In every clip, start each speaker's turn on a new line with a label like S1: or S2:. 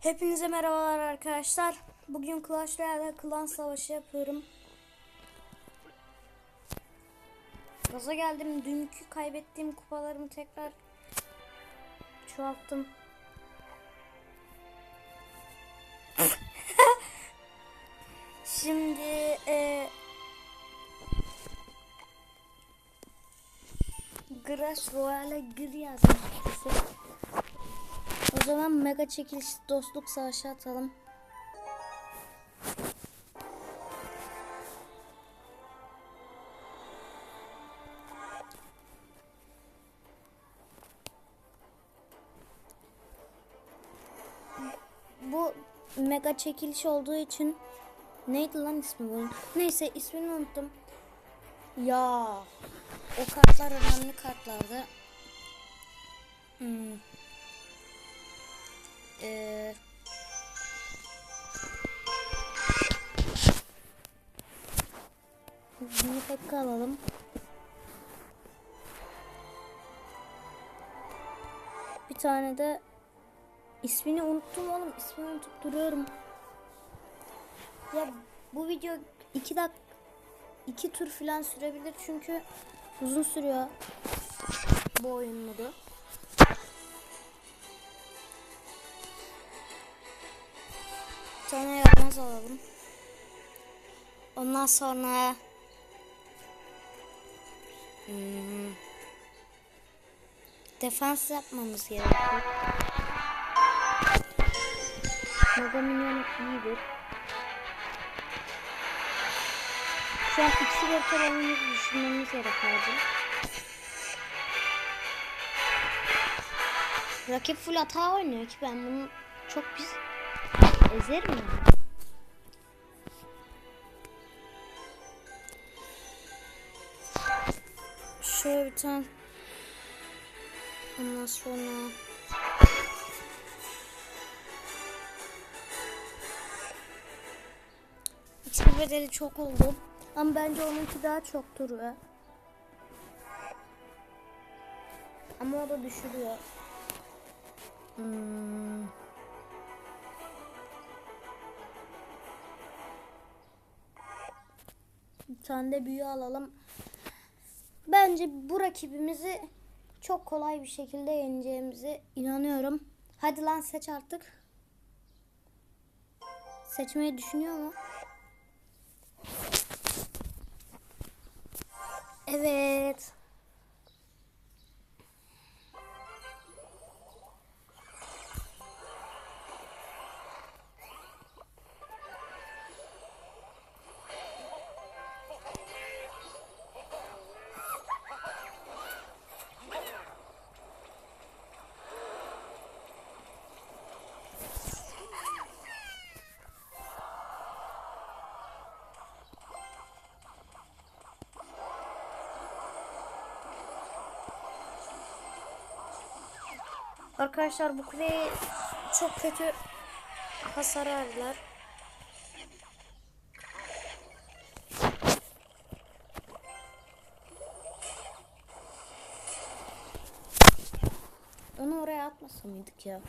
S1: Hepinize merhabalar arkadaşlar. Bugün Clash Royale'de klan savaşı yapıyorum. Gaza geldim. Dünkü kaybettiğim kupalarımı tekrar çoğalttım. Şimdi e, Clash Royale'e gir yazmış birisi. O zaman mega çekiliş dostluk savaşı atalım. Bu mega çekiliş olduğu için neydi lan ismi bunun? Neyse ismini unuttum. Ya o kartlar önemli kartlardı. Hmm. Ee, bunu tek alalım. Bir tane de ismini unuttum oğlum. İsmini unutup duruyorum. Ya bu video iki dak iki tur falan sürebilir çünkü uzun sürüyor bu oyun. Tane yapmaz alalım. Ondan sonra hmm, defans yapmamız gerekiyor. Mega minyon iyidir. Şu an ikisi ortalarımızı düşünmemiz gerekiyordu. Rakip full hata oynuyor ki ben bunu çok biz ezerim yani. Şöyle bir tane ondan sonra XP bedeli çok oldu. Ama bence onunki daha çok duruyor. Ama o da düşürüyor. Hmm. Bir tane de büyü alalım. Bence bu rakibimizi çok kolay bir şekilde yeneceğimize inanıyorum. Hadi lan seç artık. Seçmeyi düşünüyor mu? Evet. Arkadaşlar bu kuleyi çok kötü hasar verdiler. Onu oraya atmasa mıydık ya?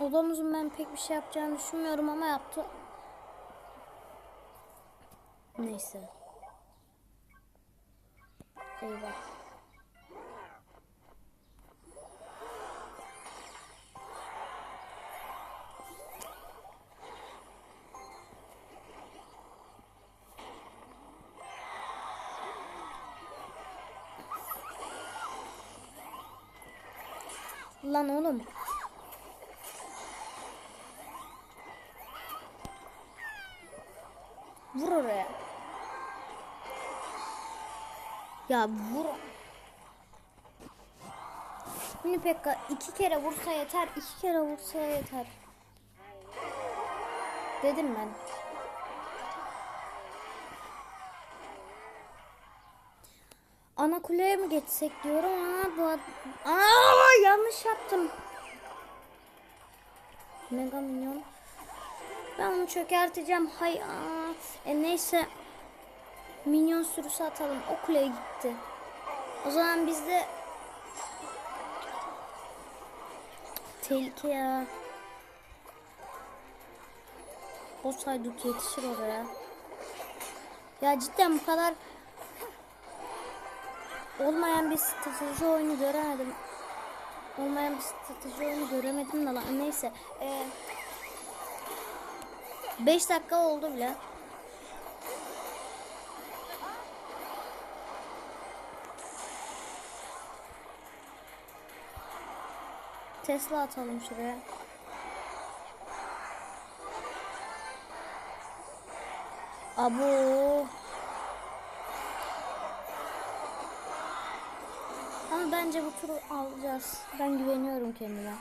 S1: Odamızın ben pek bir şey yapacağını düşünmüyorum ama yaptı. Neyse. Eyvah. Lan oğlum. Vur oraya. Ya vur. Mini Pekka iki kere vursa yeter, iki kere vursa yeter. Dedim ben. Ana kuleye mi geçsek diyorum ama bu ad- Aa, yanlış yaptım. Mega minyon. Ben onu çökerteceğim. Hay aa. E neyse. Minyon sürüsü atalım. O kuleye gitti. O zaman biz de tehlike ya. O sayduk yetişir oraya. Ya cidden bu kadar olmayan bir strateji oyunu göremedim. Olmayan bir strateji oyunu göremedim de lan. Neyse. 5 dakika oldu bile. Tesla atalım şuraya. Abo. Ama bence bu turu alacağız. Ben güveniyorum kendime.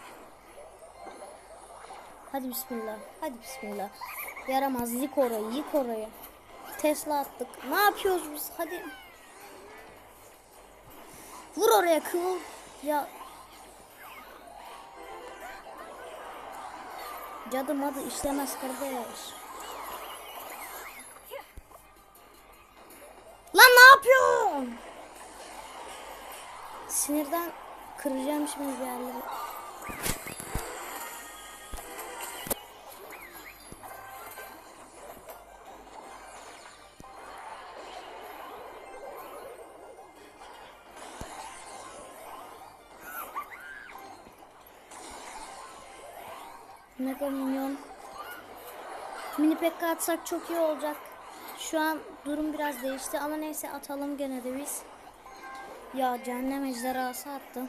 S1: Hadi bismillah. Hadi bismillah. Yaramaz. Yık orayı. Yık orayı. Tesla attık. Ne yapıyoruz biz? Hadi. Vur oraya kıvıl. Ya. Cadı madı işlemez kardeş. Lan ne yapıyorsun? Sinirden kıracağım şimdi yerleri. Mega minyon. Mini pekka atsak çok iyi olacak. Şu an durum biraz değişti ama neyse atalım gene de biz. Ya cehennem ejderhası attı.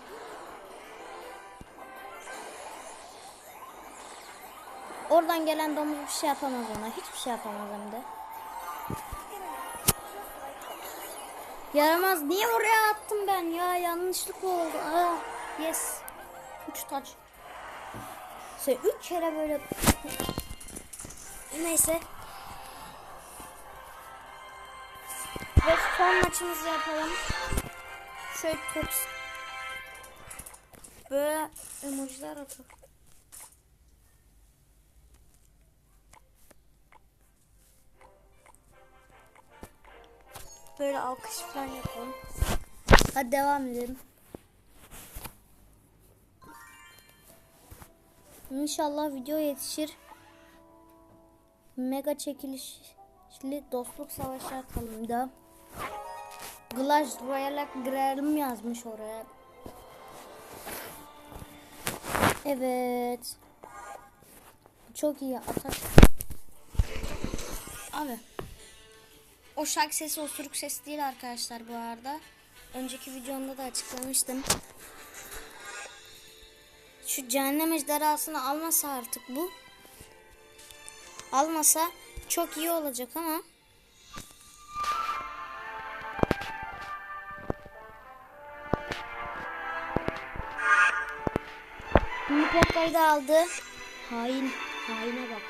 S1: Oradan gelen domuz bir şey yapamaz ona. Hiçbir şey yapamaz hem de. Yaramaz. Niye oraya attım ben ya? Yanlışlık oldu. Aa, yes. Üç taç. Şey, üç kere böyle... Neyse. Ve son maçımızı yapalım. Şöyle top... Böyle emojiler atalım. Böyle alkış falan yapalım. Hadi devam edelim. İnşallah video yetişir. Mega çekilişli dostluk savaşı atalım da. Clash Royale girelim yazmış oraya. Evet. Çok iyi atak. Abi. O şarkı sesi osuruk sesi değil arkadaşlar bu arada. Önceki videomda da açıklamıştım. Şu cehennem ejderhasını almasa artık bu. Almasa çok iyi olacak ama. Nipoka'yı da aldı. Hain. Haine bak.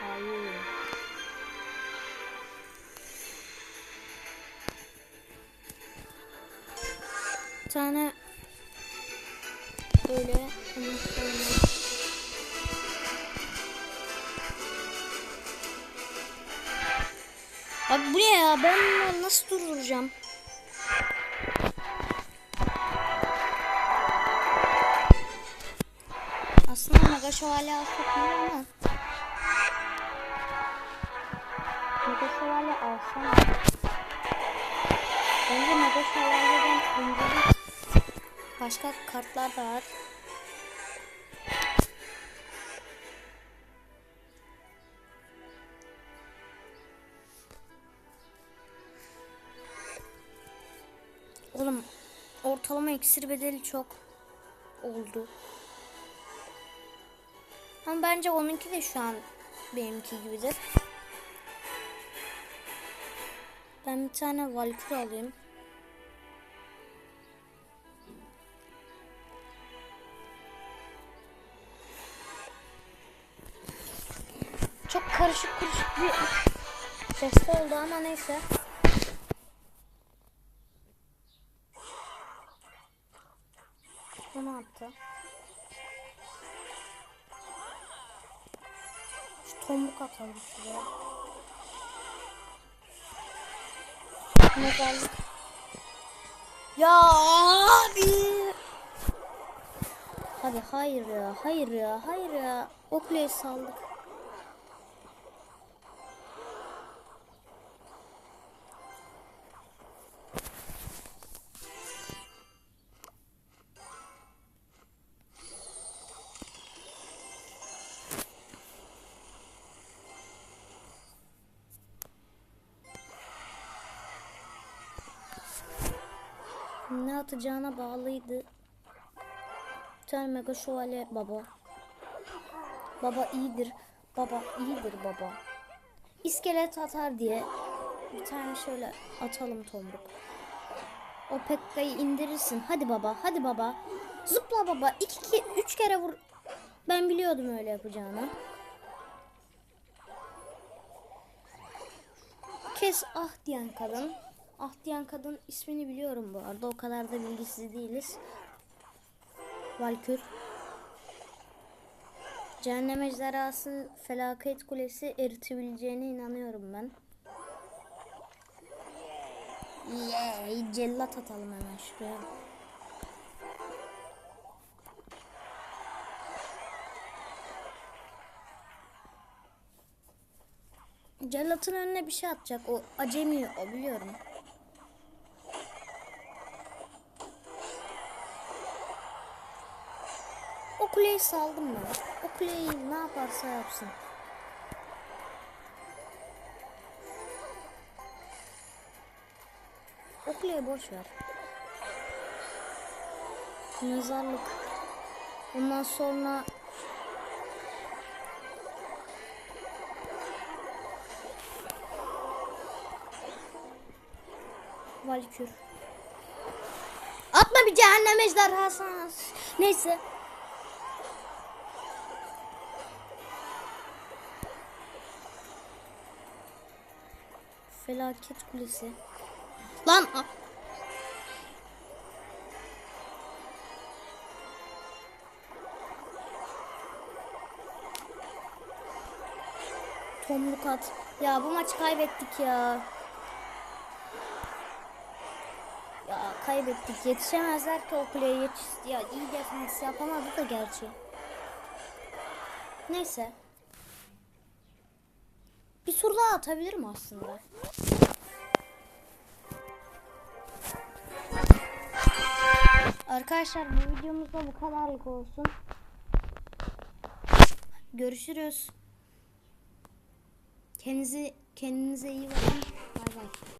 S1: Hain. Tane böyle sonra Abi bu ne ya? Ben nasıl durduracağım? Aslında Şövalye alsak iyi ama Mega Şövalye alsam Bence Mega Şövalye'den öncelik Başka kartlar da var. Oğlum ortalama iksir bedeli çok oldu. Ama bence onunki de şu an benimki gibidir. Ben bir tane Valkyrie alayım. Bir ses oldu ama neyse. Bu ne yaptı? Şu tombuk atalım şuraya. Mezarlık. Ya abi. Hadi hayır ya, hayır ya, hayır ya. O kuleyi saldık. Atacağına bağlıydı. Bir tane mega şövalye baba. Baba iyidir. Baba iyidir baba. İskelet atar diye bir tane şöyle atalım tombuk. O Pekka'yı indirirsin. Hadi baba, hadi baba. Zıpla baba. İki, iki, üç kere vur. Ben biliyordum öyle yapacağını. Kes ah diyen kadın. Ah diyen kadın ismini biliyorum bu arada. O kadar da bilgisiz değiliz. Valkür. Cehennem ejderhası felaket kulesi eritebileceğine inanıyorum ben. Yay, cellat atalım hemen şuraya. Cellatın önüne bir şey atacak. O acemi o biliyorum. Kuleyi saldım ben. O kuleyi ne yaparsa yapsın. O kuleyi boş ver. Mezarlık. Ondan sonra Valkür. Atma bir cehennem ejderhasına. Neyse. Felaket kulesi. Lan Tomruk at. Ya bu maç kaybettik ya. Ya kaybettik. Yetişemezler ki o kuleye yetiş. Ya iyi defans yapamadı da gerçi. Neyse. Bir tur daha atabilirim aslında. Arkadaşlar bu videomuzda bu kadarlık olsun. Görüşürüz. Kendinize kendinize iyi bakın.